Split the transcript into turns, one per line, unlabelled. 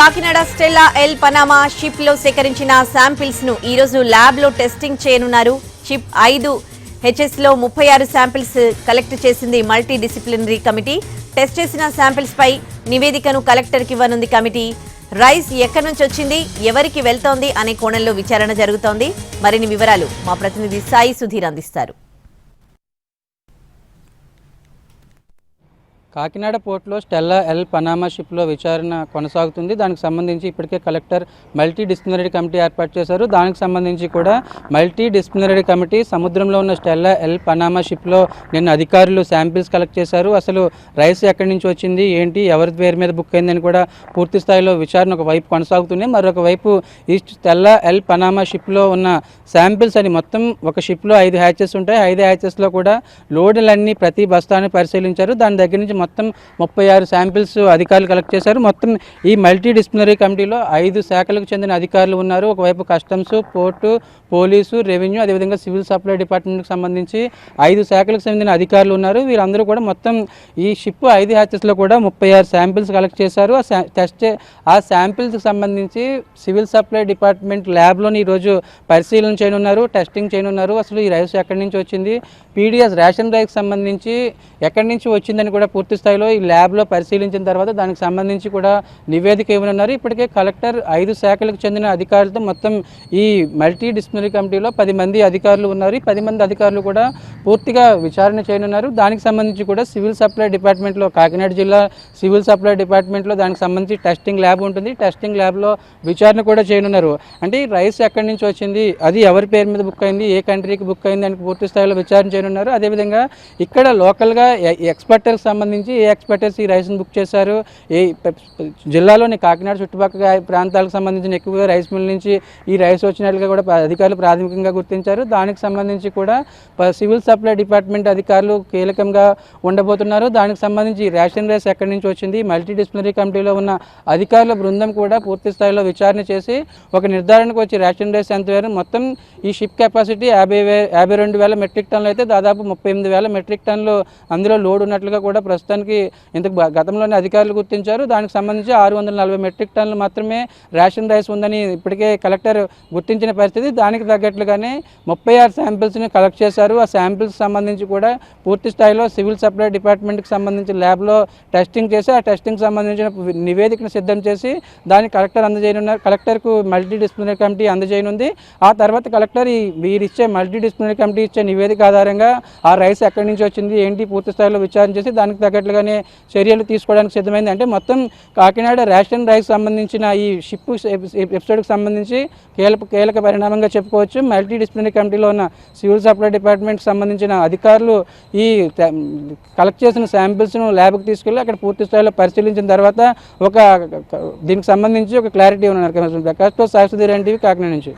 Kakinada Stella L Panama షిప్లో సేకరించిన శాంపిల్స్ను ఈరోజు ల్యాబ్లో టెస్టింగ్ చేయనున్నారు. షిప్ ఐదు హెచ్ఎస్లో ముప్పై ఆరు శాంపిల్స్ కలెక్ట్ చేసింది మల్టీ డిసిప్లినరీ కమిటీ. టెస్ట్ చేసిన శాంపిల్స్ పై నివేదికను కలెక్టర్కి ఇవ్వనుంది కమిటీ. రైస్ ఎక్కడి నుంచి వచ్చింది ఎవరికి వెళ్తోంది అనే కోణంలో విచారణ జరుగుతోంది. మరిన్ని వివరాలు మా ప్రతినిధి సాయి సుధీర్ అందిస్తారు.
కాకినాడ పోర్టులో స్టెల్లా ఎల్ పనామా షిప్లో విచారణ కొనసాగుతుంది. దానికి సంబంధించి ఇప్పటికే కలెక్టర్ మల్టీ డిసిప్లినరీ కమిటీ ఏర్పాటు చేశారు. దానికి సంబంధించి కూడా మల్టీ డిసిప్లినరీ కమిటీ సముద్రంలో ఉన్న స్టెల్లా ఎల్ పనామా షిప్లో నిన్న అధికారులు శాంపిల్స్ కలెక్ట్ చేశారు. అసలు రైస్ ఎక్కడి నుంచి వచ్చింది? ఏంటి? ఎవరి పేరు మీద బుక్ అయిందని కూడా పూర్తి స్థాయిలో విచారణ ఒక వైపు కొనసాగుతుంది. మరొక వైపు ఈ స్టెల్లా ఎల్ పనామా షిప్లో ఉన్న శాంపిల్స్ అని మొత్తం ఒక షిప్లో ఐదు హ్యాచెస్ ఉంటాయి. ఐదు హ్యాచెస్లో కూడా లోడులన్నీ ప్రతి బస్తాన్ని పరిశీలించారు. దాని దగ్గర నుంచి మొత్తం ముప్పై ఆరు శాంపిల్స్ అధికారులు కలెక్ట్ చేశారు. మొత్తం ఈ మల్టీ డిసిప్లినరీ కమిటీలో ఐదు శాఖలకు చెందిన అధికారులు ఉన్నారు. ఒకవైపు కస్టమ్స్ పోర్టు పోలీసు రెవెన్యూ అదేవిధంగా సివిల్ సప్లై డిపార్ట్మెంట్కి సంబంధించి ఐదు శాఖలకు చెందిన అధికారులు ఉన్నారు. వీరందరూ కూడా మొత్తం ఈ షిప్ ఐదు హ్యాచెస్లో కూడా ముప్పై ఆరు శాంపిల్స్ కలెక్ట్ చేశారు. ఆ టెస్ట్ ఆ శాంపిల్స్కి సంబంధించి సివిల్ సప్లై డిపార్ట్మెంట్ ల్యాబ్లోని ఈరోజు పరిశీలన చేయనున్నారు టెస్టింగ్ చేయనున్నారు. అసలు ఈ రైస్ ఎక్కడి నుంచి వచ్చింది? పీడిఎస్ రేషన్ రైస్కి సంబంధించి ఎక్కడి నుంచి వచ్చిందని కూడా పూర్తి పూర్తి స్థాయిలో ఈ ల్యాబ్లో పరిశీలించిన తర్వాత దానికి సంబంధించి కూడా నివేదిక ఇవ్వనున్నారు ఇప్పటికే కలెక్టర్ ఐదు శాఖలకు చెందిన అధికారులతో మొత్తం ఈ మల్టీ డిసిప్లినరీ కమిటీలో పది మంది అధికారులు ఉన్నారు. ఈ పది మంది అధికారులు కూడా పూర్తిగా విచారణ చేయనున్నారు. దానికి సంబంధించి కూడా సివిల్ సప్లై డిపార్ట్మెంట్లో కాకినాడ జిల్లా సివిల్ సప్లై డిపార్ట్మెంట్లో దానికి సంబంధించి టెస్టింగ్ ల్యాబ్ ఉంటుంది. టెస్టింగ్ ల్యాబ్లో విచారణ కూడా చేయనున్నారు. అంటే ఈ రైస్ ఎక్కడి నుంచి వచ్చింది? అది ఎవరి పేరు మీద బుక్ అయింది? ఏ కంట్రీకి బుక్ అయింది? అని పూర్తి స్థాయిలో విచారణ చేయనున్నారు. అదేవిధంగా ఇక్కడ లోకల్గా ఎక్స్పర్టర్కి సంబంధించి ఏ ఎక్స్పర్టర్స్ ఈ రైస్ని బుక్ చేశారు. ఏ జిల్లాలోని కాకినాడ చుట్టుపక్కల ప్రాంతాలకు సంబంధించిన ఎక్కువగా రైస్ మిల్ నుంచి ఈ రైస్ వచ్చినట్లుగా కూడా అధికారులు ప్రాథమికంగా గుర్తించారు. దానికి సంబంధించి కూడా సివిల్ సప్లై డిపార్ట్మెంట్ అధికారులు కీలకంగా ఉండబోతున్నారు. దానికి సంబంధించి రేషన్ రైస్ ఎక్కడి నుంచి వచ్చింది? మల్టీ డిసిప్లినరీ కమిటీలో ఉన్న అధికారుల బృందం కూడా పూర్తి స్థాయిలో విచారణ చేసి ఒక నిర్ధారణకు వచ్చి రేషన్ రైస్ ఎంత వేరు? మొత్తం ఈ షిప్ కెపాసిటీ యాభై యాభై రెండు వేల మెట్రిక్ టన్లు అయితే దాదాపు ముప్పై ఎనిమిది వేల మెట్రిక్ టన్నులు అందులో లోడ్ ఉన్నట్లుగా కూడా ప్రస్తుతం ప్రస్తుతానికి ఇంతకు గతంలోనే అధికారులు గుర్తించారు. దానికి సంబంధించి ఆరు వందల నలభై మెట్రిక్ టన్నులు మాత్రమే రేషన్ రైస్ ఉందని ఇప్పటికే కలెక్టర్ గుర్తించిన పరిస్థితి. దానికి తగ్గట్లుగానే ముప్పై ఆరు శాంపిల్స్ని కలెక్ట్ చేశారు. ఆ శాంపిల్స్ సంబంధించి కూడా పూర్తి స్థాయిలో సివిల్ సప్లై డిపార్ట్మెంట్కి సంబంధించి ల్యాబ్లో టెస్టింగ్ చేసి ఆ టెస్టింగ్ సంబంధించిన నివేదికను సిద్ధం చేసి దాన్ని కలెక్టర్ అందజేయనున్నారు. కలెక్టర్కు మల్టీ డిసిప్లినరీ కమిటీ అందజేయనుంది. ఆ తర్వాత కలెక్టర్ ఈ మీరు ఇచ్చే మల్టీ డిసిప్లినరీ కమిటీ ఇచ్చే నివేదిక ఆధారంగా ఆ రైస్ ఎక్కడి నుంచి వచ్చింది ఏంటి పూర్తి స్థాయిలో విచారణ చేసి దానికి తగ్గట్లుగానే చర్యలు తీసుకోవడానికి సిద్ధమైంది. అంటే మొత్తం కాకినాడ రేషన్ రైస్ సంబంధించిన ఈ షిప్ ఎపిసోడ్కి సంబంధించి కీలక కీలక పరిణామంగా చెప్పుకోవచ్చు. మల్టీ డిసిప్లినరీ కమిటీలో ఉన్న సివిల్ సప్లై డిపార్ట్మెంట్కి సంబంధించిన అధికారులు ఈ కలెక్ట్ చేసిన శాంపిల్స్ను ల్యాబ్కి తీసుకెళ్ళి అక్కడ పూర్తి స్థాయిలో పరిశీలించిన తర్వాత ఒక దీనికి సంబంధించి ఒక క్లారిటీ ఉన్నారు ప్రకాష్తో సాక్షి టీవీ కాకినాడ నుంచి.